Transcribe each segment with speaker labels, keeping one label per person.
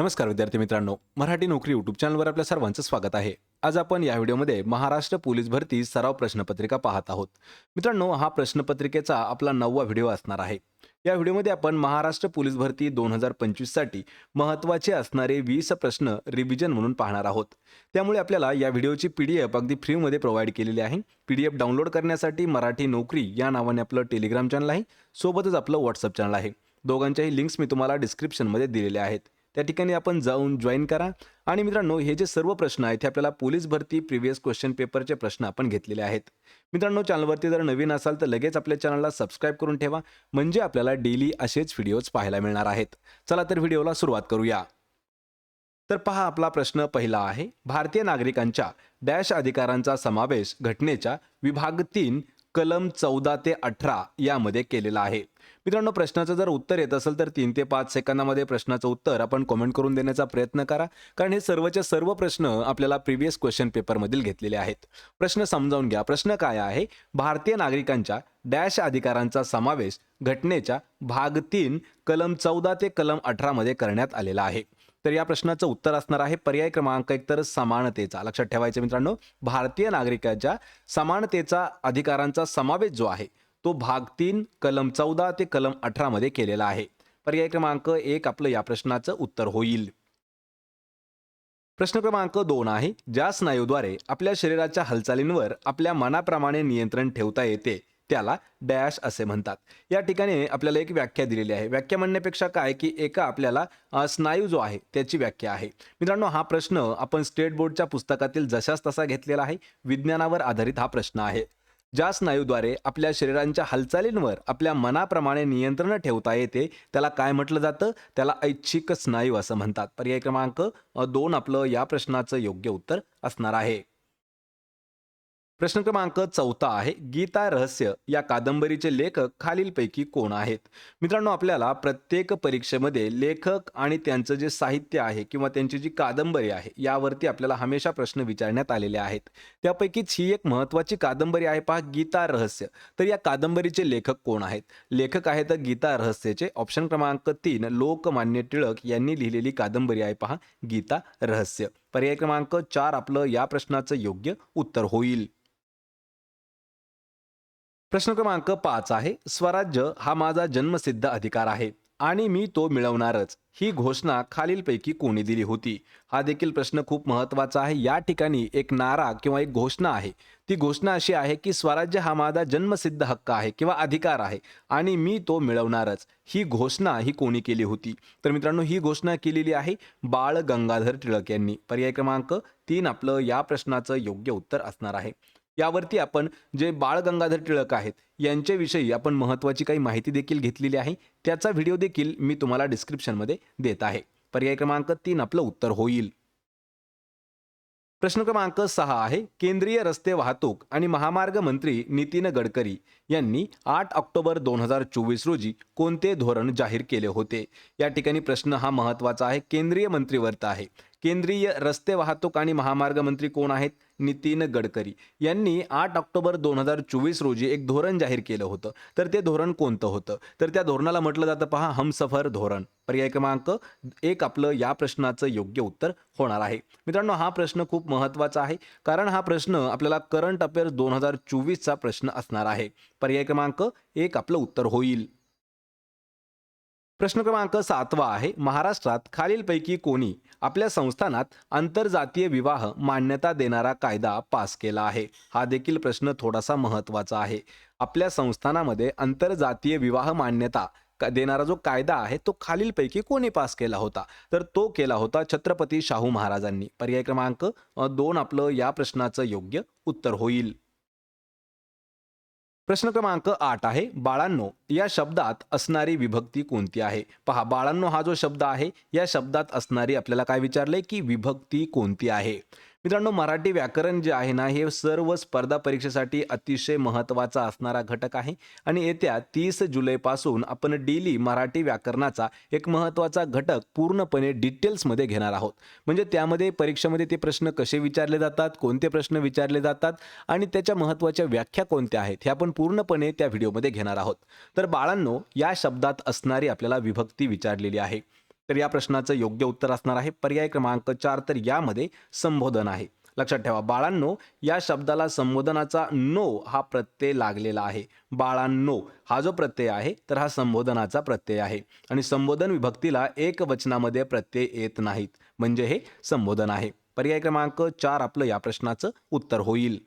Speaker 1: नमस्कार विद्यार्थी मित्रांनो मराठी नोकरी यूट्यूब चॅनलवर आपल्या सर्वांचं स्वागत आहे आज आपण या व्हिडिओमध्ये महाराष्ट्र पोलीस भरती सराव प्रश्नपत्रिका पाहत आहोत मित्रांनो हा प्रश्नपत्रिकेचा आपला नववा व्हिडिओ असणार आहे या व्हिडिओमध्ये आपण महाराष्ट्र पोलीस भरती दोन हजार पंचवीससाठी महत्त्वाचे असणारे वीस प्रश्न रिव्हिजन म्हणून पाहणार आहोत त्यामुळे आपल्याला या व्हिडिओची पी डी एफ अगदी फ्रीमध्ये प्रोव्हाइड केलेली आहे पी डी एफ डाउनलोड करण्यासाठी मराठी नोकरी या नावाने आपलं टेलिग्राम चॅनल आहे सोबतच आपलं व्हॉट्सअप चॅनल आहे दोघांच्याही लिंक्स मी तुम्हाला डिस्क्रिप्शनमध्ये दिलेल्या आहेत त्या ठिकाणी आपण जाऊन जॉईन करा आणि मित्रांनो हे जे सर्व प्रश्न आहेत ते आपल्याला पोलीस भरती प्रिव्हियस क्वेश्चन पेपरचे प्रश्न आपण घेतलेले आहेत मित्रांनो चॅनलवरती जर नवीन असाल तर लगेच आपल्या चॅनलला सबस्क्राईब करून ठेवा म्हणजे आपल्याला डेली असेच व्हिडिओज पाहायला मिळणार आहेत चला तर व्हिडिओला सुरुवात करूया तर पहा आपला प्रश्न पहिला आहे भारतीय नागरिकांच्या डॅश अधिकारांचा समावेश घटनेच्या विभाग तीन कलम चौदा ते अठरा यामध्ये केलेला आहे मित्रांनो प्रश्नाचं जर उत्तर येत असेल तर तीन ते पाच सेकंदामध्ये प्रश्नाचं उत्तर आपण कॉमेंट करून देण्याचा प्रयत्न करा कारण हे सर्वचे सर्व प्रश्न आपल्याला प्रिव्हियस क्वेश्चन पेपरमधील घेतलेले आहेत प्रश्न समजावून घ्या प्रश्न काय आहे भारतीय नागरिकांच्या डॅश अधिकारांचा समावेश घटनेच्या भाग तीन कलम चौदा ते कलम अठरामध्ये करण्यात आलेला आहे तर या प्रश्नाचं उत्तर असणार आहे पर्याय क्रमांक एक तर समानतेचा लक्षात ठेवायचं मित्रांनो भारतीय नागरिकांच्या समानतेचा अधिकारांचा समावेश जो आहे तो भाग तीन कलम चौदा ते कलम मध्ये केलेला आहे पर्याय क्रमांक एक आपलं या प्रश्नाचं उत्तर होईल प्रश्न क्रमांक दोन आहे ज्या स्नायूद्वारे आपल्या शरीराच्या हालचालींवर आपल्या मनाप्रमाणे नियंत्रण ठेवता येते त्याला डॅश असे म्हणतात या ठिकाणी आपल्याला एक व्याख्या दिलेली आहे व्याख्या म्हणण्यापेक्षा काय की एका आपल्याला स्नायू जो आहे त्याची व्याख्या आहे मित्रांनो हा प्रश्न आपण स्टेट बोर्डच्या पुस्तकातील जशाच तसा घेतलेला आहे विज्ञानावर आधारित हा प्रश्न आहे ज्या स्नायूद्वारे आपल्या शरीरांच्या हालचालींवर आपल्या मनाप्रमाणे नियंत्रण ठेवता येते त्याला काय म्हटलं जातं त्याला ऐच्छिक स्नायू असं म्हणतात पर्याय क्रमांक दोन आपलं या प्रश्नाचं योग्य उत्तर असणार आहे प्रश्न क्रमांक चौथा आहे गीता रहस्य या कादंबरीचे लेखक खालीलपैकी कोण आहेत मित्रांनो आपल्याला प्रत्येक परीक्षेमध्ये लेखक आणि त्यांचं जे साहित्य आहे किंवा त्यांची जी कादंबरी आहे यावरती आपल्याला हमेशा प्रश्न विचारण्यात आलेले आहेत त्यापैकीच ही एक महत्त्वाची कादंबरी आहे पहा गीता रहस्य तर या कादंबरीचे लेखक कोण आहेत लेखक आहेत गीता रहस्यचे ऑप्शन क्रमांक तीन लोकमान्य टिळक यांनी लिहिलेली कादंबरी आहे पहा गीता रहस्य पर्याय क्रमांक चार आपलं या प्रश्नाचं योग्य उत्तर होईल प्रश्न क्रमांक पाच आहे स्वराज्य हा माझा जन्मसिद्ध अधिकार आहे आणि मी तो मिळवणारच ही घोषणा खालीलपैकी कोणी दिली होती हा देखील प्रश्न खूप महत्त्वाचा आहे या ठिकाणी एक नारा किंवा एक घोषणा आहे ती घोषणा अशी आहे की स्वराज्य हा माझा जन्मसिद्ध हक्क आहे किंवा अधिकार आहे आणि मी तो मिळवणारच ही घोषणा ही कोणी केली होती तर मित्रांनो ही घोषणा केलेली आहे बाळ गंगाधर टिळक यांनी पर्याय क्रमांक तीन आपलं या प्रश्नाचं योग्य उत्तर असणार आहे यावरती आपण जे बाळ गंगाधर टिळक आहेत यांच्याविषयी आपण महत्वाची काही माहिती देखील घेतलेली आहे त्याचा व्हिडिओ देखील मी तुम्हाला डिस्क्रिप्शनमध्ये देत आहे पर्याय क्रमांक तीन आपलं उत्तर होईल प्रश्न क्रमांक सहा आहे केंद्रीय रस्ते वाहतूक आणि महामार्ग मंत्री नितीन गडकरी यांनी आठ ऑक्टोबर दोन हजार चोवीस रोजी कोणते धोरण जाहीर केले होते या ठिकाणी प्रश्न हा महत्वाचा आहे केंद्रीय मंत्रीवरचा आहे केंद्रीय रस्ते वाहतूक आणि महामार्ग मंत्री कोण आहेत नितीन गडकरी यांनी आठ ऑक्टोबर दोन हजार चोवीस रोजी एक धोरण जाहीर केलं होतं तर ते धोरण कोणतं होतं तर त्या धोरणाला म्हटलं जातं पहा हमसफर धोरण पर्याय क्रमांक एक आपलं या प्रश्नाचं योग्य उत्तर होणार आहे मित्रांनो हा प्रश्न खूप महत्त्वाचा आहे कारण हा प्रश्न आपल्याला करंट अफेअर्स दोन हजार चोवीसचा प्रश्न असणार आहे पर्याय क्रमांक एक आपलं उत्तर होईल प्रश्न क्रमांक सातवा आहे महाराष्ट्रात खालीलपैकी कोणी आपल्या संस्थानात आंतरजातीय विवाह मान्यता देणारा कायदा पास केला आहे हा देखील प्रश्न थोडासा महत्त्वाचा आहे आपल्या संस्थानामध्ये आंतरजातीय विवाह मान्यता देणारा जो कायदा आहे तो खालीलपैकी कोणी पास केला होता तर तो केला होता छत्रपती शाहू महाराजांनी पर्याय क्रमांक दोन आपलं या प्रश्नाचं योग्य उत्तर होईल प्रश्न क्रमांक आठ आहे बाळांनो या शब्दात असणारी विभक्ती कोणती आहे पहा बाळांनो हा जो शब्द आहे या शब्दात असणारी आपल्याला काय विचारले की विभक्ती कोणती आहे मित्रांनो मराठी व्याकरण जे आहे ना हे सर्व स्पर्धा परीक्षेसाठी अतिशय महत्त्वाचा असणारा घटक आहे आणि येत्या तीस जुलैपासून आपण डेली मराठी व्याकरणाचा एक महत्त्वाचा घटक पूर्णपणे डिटेल्समध्ये घेणार आहोत म्हणजे त्यामध्ये परीक्षेमध्ये ते प्रश्न कसे विचारले जातात कोणते प्रश्न विचारले जातात आणि त्याच्या महत्त्वाच्या व्याख्या कोणत्या आहेत हे आपण पूर्णपणे त्या व्हिडिओमध्ये घेणार आहोत तर बाळांनो या शब्दात असणारी आपल्याला विभक्ती विचारलेली आहे तर या प्रश्नाचं योग्य उत्तर असणार आहे पर्याय क्रमांक चार तर यामध्ये संबोधन आहे लक्षात ठेवा बाळांनो या शब्दाला संबोधनाचा नो हा प्रत्यय लागलेला आहे बाळांनो हा जो प्रत्यय आहे तर हा संबोधनाचा प्रत्यय आहे आणि संबोधन विभक्तीला एक वचनामध्ये प्रत्यय येत नाहीत म्हणजे हे संबोधन आहे पर्याय क्रमांक चार आपलं या प्रश्नाचं उत्तर होईल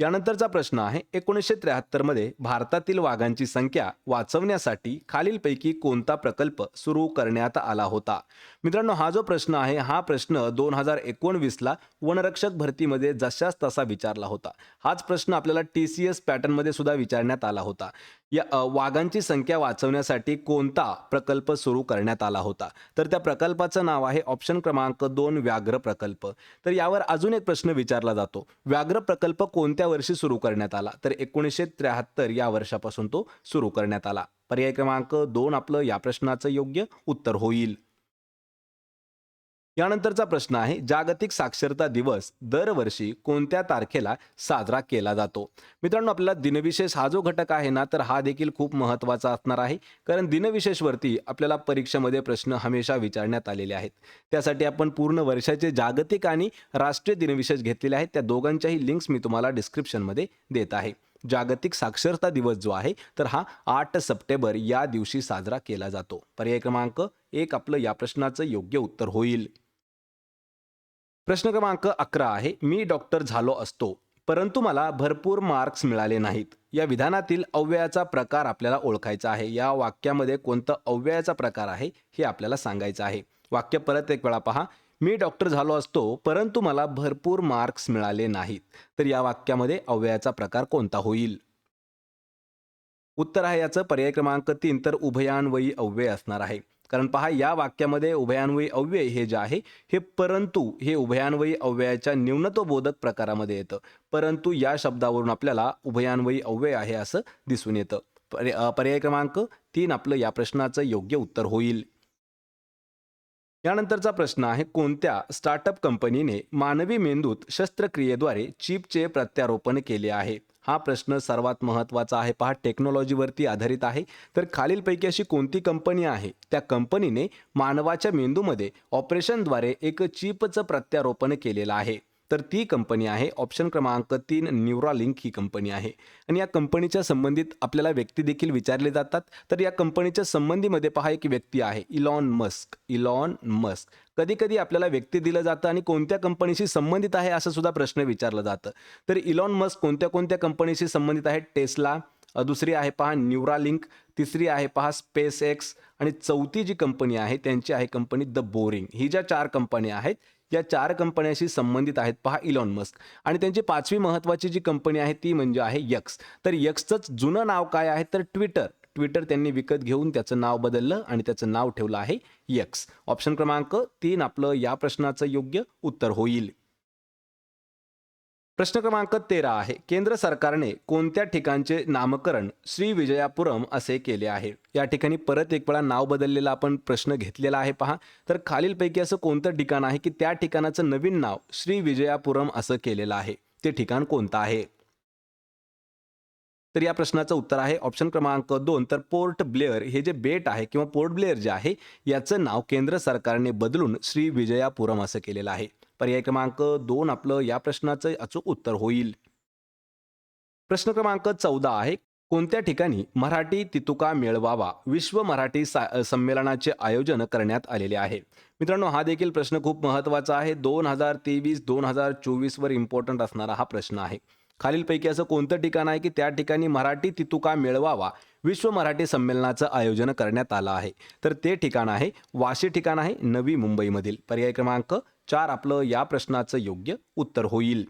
Speaker 1: यानंतरचा प्रश्न आहे एकोणीसशे मध्ये भारतातील वाघांची संख्या वाचवण्यासाठी खालीलपैकी कोणता प्रकल्प सुरू करण्यात आला होता मित्रांनो हा जो प्रश्न आहे हा प्रश्न दोन हजार एकोणवीसला वनरक्षक भरतीमध्ये जशाच तसा विचारला होता हाच प्रश्न आपल्याला टी सी एस पॅटर्नमध्ये सुद्धा विचारण्यात आला होता या वाघांची संख्या वाचवण्यासाठी कोणता प्रकल्प सुरू करण्यात आला होता तर त्या प्रकल्पाचं नाव आहे ऑप्शन क्रमांक दोन व्याघ्र प्रकल्प तर यावर अजून एक प्रश्न विचारला जातो व्याघ्र प्रकल्प कोणत्या वर्षी सुरू करण्यात आला तर एकोणीसशे त्र्याहत्तर या वर्षापासून तो सुरू करण्यात आला पर्याय क्रमांक दोन आपलं या प्रश्नाचं योग्य उत्तर होईल यानंतरचा प्रश्न आहे जागतिक साक्षरता दिवस दरवर्षी कोणत्या तारखेला साजरा केला जातो मित्रांनो आपल्याला दिनविशेष हा जो घटक आहे ना तर हा देखील खूप महत्त्वाचा असणार आहे कारण दिनविशेषवरती आपल्याला परीक्षेमध्ये प्रश्न हमेशा विचारण्यात आलेले आहेत त्यासाठी आपण पूर्ण वर्षाचे जागतिक आणि राष्ट्रीय दिनविशेष घेतलेले आहेत त्या दोघांच्याही लिंक्स मी तुम्हाला डिस्क्रिप्शनमध्ये देत आहे जागतिक साक्षरता दिवस जो आहे तर हा आठ सप्टेंबर या दिवशी साजरा केला जातो पर्याय क्रमांक एक आपलं या प्रश्नाचं योग्य उत्तर होईल प्रश्न क्रमांक अकरा आहे मी डॉक्टर झालो असतो परंतु मला भरपूर मार्क्स मिळाले नाहीत या विधानातील अव्ययाचा प्रकार आपल्याला ओळखायचा आहे या वाक्यामध्ये कोणता अव्ययाचा प्रकार आहे हे आपल्याला सांगायचं आहे वाक्य परत एक वेळा पहा मी डॉक्टर झालो असतो परंतु मला भरपूर मार्क्स मिळाले नाहीत तर या वाक्यामध्ये अव्ययाचा प्रकार कोणता होईल उत्तर आहे याचं पर्याय क्रमांक तीन तर उभयान्वयी अव्यय असणार आहे कारण पहा या वाक्यामध्ये उभयान्वयी अव्यय हे जे आहे हे परंतु हे उभयान्वयी अव्ययाच्या न्यूनत्वबोधक प्रकारामध्ये येतं परंतु या शब्दावरून आपल्याला उभयान्वयी अव्यय आहे असं दिसून येतं पर्याय क्रमांक तीन आपलं या प्रश्नाचं योग्य उत्तर होईल यानंतरचा प्रश्न आहे कोणत्या स्टार्टअप कंपनीने मानवी मेंदूत शस्त्रक्रियेद्वारे चिपचे प्रत्यारोपण केले आहे हा प्रश्न सर्वात महत्त्वाचा आहे पहा टेक्नॉलॉजीवरती आधारित आहे तर खालीलपैकी अशी कोणती कंपनी आहे त्या कंपनीने मानवाच्या मेंदूमध्ये ऑपरेशनद्वारे एक चिपचं प्रत्यारोपण केलेलं आहे तर ती कंपनी आहे ऑप्शन क्रमांक तीन न्यूरालिंक ही कंपनी आहे आणि या कंपनीच्या संबंधित आपल्याला व्यक्ती देखील विचारले जातात तर या कंपनीच्या संबंधीमध्ये पहा एक व्यक्ती आहे इलॉन मस्क इलॉन मस्क कधी कधी आपल्याला व्यक्ती दिलं जातं आणि कोणत्या कंपनीशी संबंधित आहे असं सुद्धा प्रश्न विचारलं जातं तर इलॉन मस्क कोणत्या कोणत्या कंपनीशी संबंधित आहे टेस्ला दुसरी आहे पहा न्यूरालिंक तिसरी आहे पहा स्पेस एक्स आणि चौथी जी कंपनी आहे त्यांची आहे कंपनी द बोरिंग ही ज्या चार कंपन्या आहेत या चार कंपन्याशी संबंधित आहेत पहा इलॉन मस्क आणि त्यांची पाचवी महत्त्वाची जी कंपनी आहे ती म्हणजे आहे यक्स तर यक्सचंच जुनं नाव काय आहे तर ट्विटर ट्विटर त्यांनी विकत घेऊन त्याचं नाव बदललं आणि त्याचं नाव ठेवलं आहे यक्स ऑप्शन क्रमांक तीन आपलं या प्रश्नाचं योग्य उत्तर होईल प्रश्न क्रमांक तेरा आहे केंद्र सरकारने कोणत्या ठिकाणचे नामकरण श्री विजयापुरम असे केले आहे या ठिकाणी परत एक वेळा नाव बदललेला आपण प्रश्न घेतलेला आहे पहा तर खालीलपैकी असं कोणतं ठिकाण आहे की त्या ठिकाणाचं नवीन नाव श्री विजयापुरम असं केलेलं आहे ते ठिकाण कोणतं आहे तर या प्रश्नाचं उत्तर आहे ऑप्शन क्रमांक दोन तर पोर्ट ब्लेअर हे जे बेट आहे किंवा पोर्ट ब्लेअर जे आहे याचं नाव केंद्र सरकारने बदलून श्री विजयापुरम असं केलेलं आहे पर्याय क्रमांक दोन आपलं या प्रश्नाचं अचूक उत्तर होईल प्रश्न क्रमांक चौदा आहे कोणत्या ठिकाणी मराठी तितुका मेळवावा विश्व मराठी संमेलनाचे आयोजन करण्यात आलेले आहे मित्रांनो हा देखील प्रश्न खूप महत्त्वाचा आहे दोन हजार तेवीस दोन हजार चोवीसवर इम्पॉर्टंट असणारा हा प्रश्न आहे खालीलपैकी असं कोणतं ठिकाण आहे की त्या ठिकाणी मराठी तितुका मिळवावा विश्व मराठी संमेलनाचं आयोजन करण्यात आलं आहे तर ते ठिकाण आहे वाशी ठिकाण आहे नवी मुंबईमधील पर्याय क्रमांक चार आपलं या प्रश्नाचं योग्य उत्तर होईल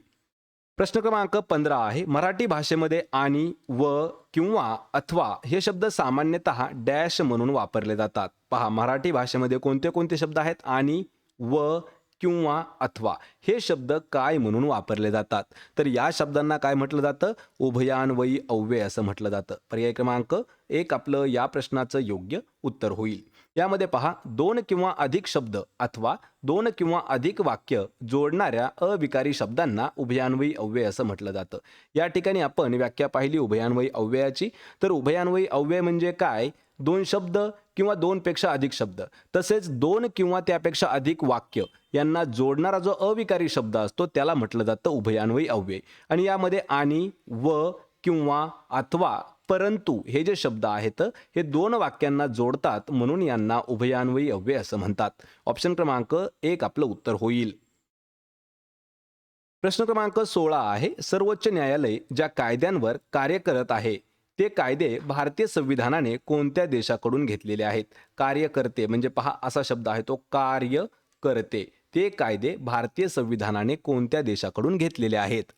Speaker 1: प्रश्न क्रमांक पंधरा आहे मराठी भाषेमध्ये आणि व किंवा अथवा हे शब्द सामान्यत डॅश म्हणून वापरले जातात पहा मराठी भाषेमध्ये कोणते कोणते शब्द आहेत आणि व किंवा अथवा हे शब्द काय म्हणून वापरले जातात तर या शब्दांना काय म्हटलं जातं उभयान्वयी अव्यय असं म्हटलं जातं पर्याय क्रमांक एक आपलं या प्रश्नाचं योग्य उत्तर होईल यामध्ये पहा दोन किंवा अधिक शब्द अथवा दोन किंवा अधिक वाक्य जोडणाऱ्या अविकारी शब्दांना उभयान्वयी अव्यय असं म्हटलं जातं या ठिकाणी आपण व्याख्या पाहिली उभयान्वयी अव्ययाची तर उभयान्वयी अव्यय म्हणजे काय दोन शब्द किंवा दोनपेक्षा अधिक शब्द तसेच दोन किंवा त्यापेक्षा अधिक वाक्य यांना जोडणारा जो अविकारी शब्द असतो त्याला म्हटलं जातं उभयान्वयी अव्यय आणि यामध्ये आणि व किंवा अथवा परंतु हे जे शब्द आहेत हे दोन वाक्यांना जोडतात म्हणून यांना उभयान्वयी अव्यय असं म्हणतात ऑप्शन क्रमांक एक आपलं उत्तर होईल प्रश्न क्रमांक सोळा आहे सर्वोच्च न्यायालय ज्या कायद्यांवर कार्य करत आहे ते कायदे भारतीय संविधानाने कोणत्या देशाकडून घेतलेले आहेत कार्य करते म्हणजे पहा असा शब्द आहे तो कार्य करते ते कायदे भारतीय संविधानाने कोणत्या देशाकडून घेतलेले आहेत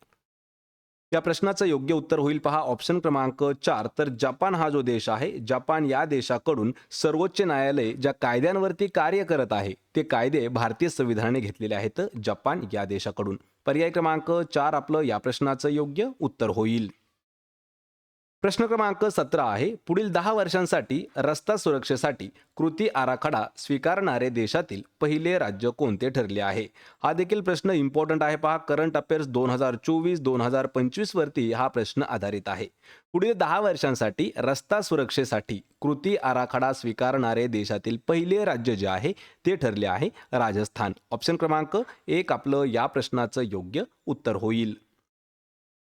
Speaker 1: या प्रश्नाचं योग्य उत्तर होईल पहा ऑप्शन क्रमांक चार तर जपान हा जो देश आहे जपान या देशाकडून सर्वोच्च न्यायालय ज्या कायद्यांवरती कार्य करत आहे ते कायदे भारतीय संविधानाने घेतलेले आहेत जपान या देशाकडून पर्याय क्रमांक चार आपलं या प्रश्नाचं योग्य उत्तर होईल प्रश्न क्रमांक सतरा आहे पुढील दहा वर्षांसाठी रस्ता सुरक्षेसाठी कृती आराखडा स्वीकारणारे देशातील पहिले राज्य कोणते ठरले आहे हा देखील प्रश्न इम्पॉर्टंट आहे पहा करंट अफेअर्स दोन हजार चोवीस दोन हजार वरती हा प्रश्न आधारित आहे पुढील दहा वर्षांसाठी रस्ता सुरक्षेसाठी कृती आराखडा स्वीकारणारे देशातील पहिले राज्य जे आहे ते ठरले आहे राजस्थान ऑप्शन क्रमांक एक आपलं या प्रश्नाचं योग्य उत्तर होईल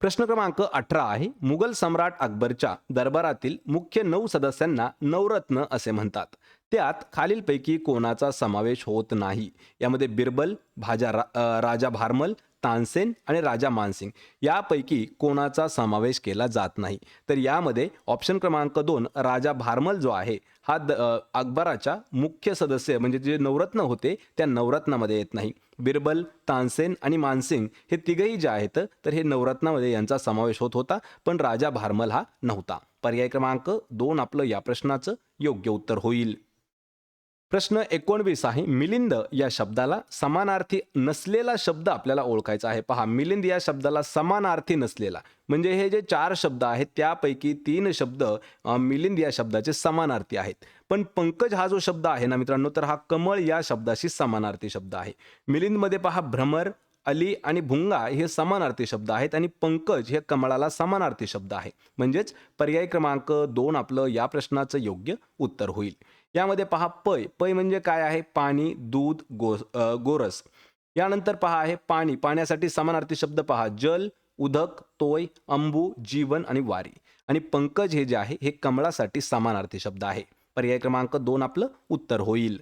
Speaker 1: प्रश्न क्रमांक अठरा आहे मुघल सम्राट अकबरच्या दरबारातील मुख्य नऊ सदस्यांना नवरत्न असे म्हणतात त्यात खालीलपैकी कोणाचा समावेश होत नाही यामध्ये बिरबल भाजा रा, राजा भारमल तानसेन आणि राजा मानसिंग यापैकी कोणाचा समावेश केला जात नाही तर यामध्ये ऑप्शन क्रमांक दोन राजा भारमल जो आहे हा द अकबराच्या मुख्य सदस्य म्हणजे जे नवरत्न होते त्या नवरत्नामध्ये येत नाही बिरबल तानसेन आणि मानसिंग हे तिघही जे आहेत तर हे नवरत्नामध्ये यांचा समावेश होत होता पण राजा भारमल हा नव्हता पर्याय क्रमांक दोन आपलं या प्रश्नाचं योग्य उत्तर होईल प्रश्न एकोणवीस आहे मिलिंद या शब्दाला समानार्थी नसलेला शब्द आपल्याला ओळखायचा आहे पहा मिलिंद या शब्दाला समानार्थी नसलेला म्हणजे हे जे चार शब्द आहेत त्यापैकी तीन शब्द मिलिंद या शब्दाचे समानार्थी आहेत पण पंकज हा जो शब्द आहे ना मित्रांनो तर हा कमळ या शब्दाशी समानार्थी शब्द आहे मिलिंदमध्ये पहा भ्रमर अली आणि भुंगा हे समानार्थी शब्द आहेत आणि पंकज हे कमळाला समानार्थी शब्द आहे म्हणजेच पर्याय क्रमांक दोन आपलं या प्रश्नाचं योग्य उत्तर होईल यामध्ये पहा पय पय म्हणजे काय आहे पाणी दूध गो गोरस यानंतर पहा आहे पाणी पाण्यासाठी समानार्थी शब्द पहा जल उदक तोय अंबू जीवन आणि वारी आणि पंकज हे जे आहे हे कमळासाठी समानार्थी शब्द आहे पर्याय क्रमांक दोन आपलं उत्तर होईल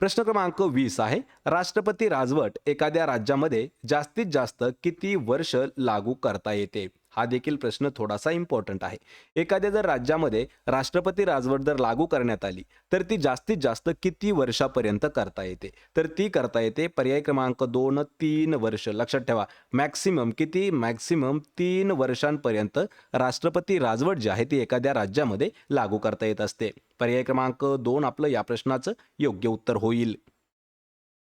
Speaker 1: प्रश्न क्रमांक वीस आहे राष्ट्रपती राजवट एखाद्या राज्यामध्ये जास्तीत जास्त किती वर्ष लागू करता येते हा देखील प्रश्न थोडासा इम्पॉर्टंट आहे एखाद्या जर राज्यामध्ये राष्ट्रपती राजवट जर लागू करण्यात आली तर ती जास्तीत जास्त किती वर्षापर्यंत करता येते तर ती करता येते पर्याय क्रमांक दोन तीन वर्ष लक्षात ठेवा मॅक्सिमम किती मॅक्सिमम तीन वर्षांपर्यंत राष्ट्रपती राजवट जी आहे ती एखाद्या राज्यामध्ये लागू करता येत असते पर्याय क्रमांक दोन आपलं या प्रश्नाचं योग्य उत्तर होईल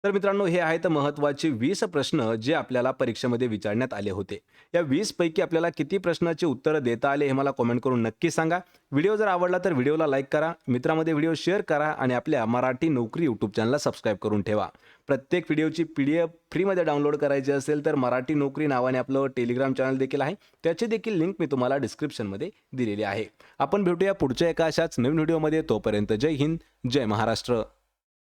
Speaker 1: तर मित्रांनो हे आहेत महत्त्वाचे वीस प्रश्न जे आपल्याला परीक्षेमध्ये विचारण्यात आले होते या पैकी आपल्याला किती प्रश्नाचे उत्तरं देता आले हे मला कॉमेंट करून नक्की सांगा व्हिडिओ जर आवडला तर व्हिडिओला लाईक करा मित्रामध्ये व्हिडिओ शेअर करा आणि आपल्या मराठी नोकरी यूट्यूब चॅनलला सबस्क्राईब करून ठेवा प्रत्येक व्हिडिओची पी डी एफ फ्रीमध्ये डाउनलोड करायची असेल तर मराठी नोकरी नावाने आपलं टेलिग्राम चॅनल देखील आहे त्याची देखील लिंक मी तुम्हाला डिस्क्रिप्शनमध्ये दिलेली आहे आपण भेटूया पुढच्या एका अशाच नवीन व्हिडिओमध्ये तोपर्यंत जय हिंद जय महाराष्ट्र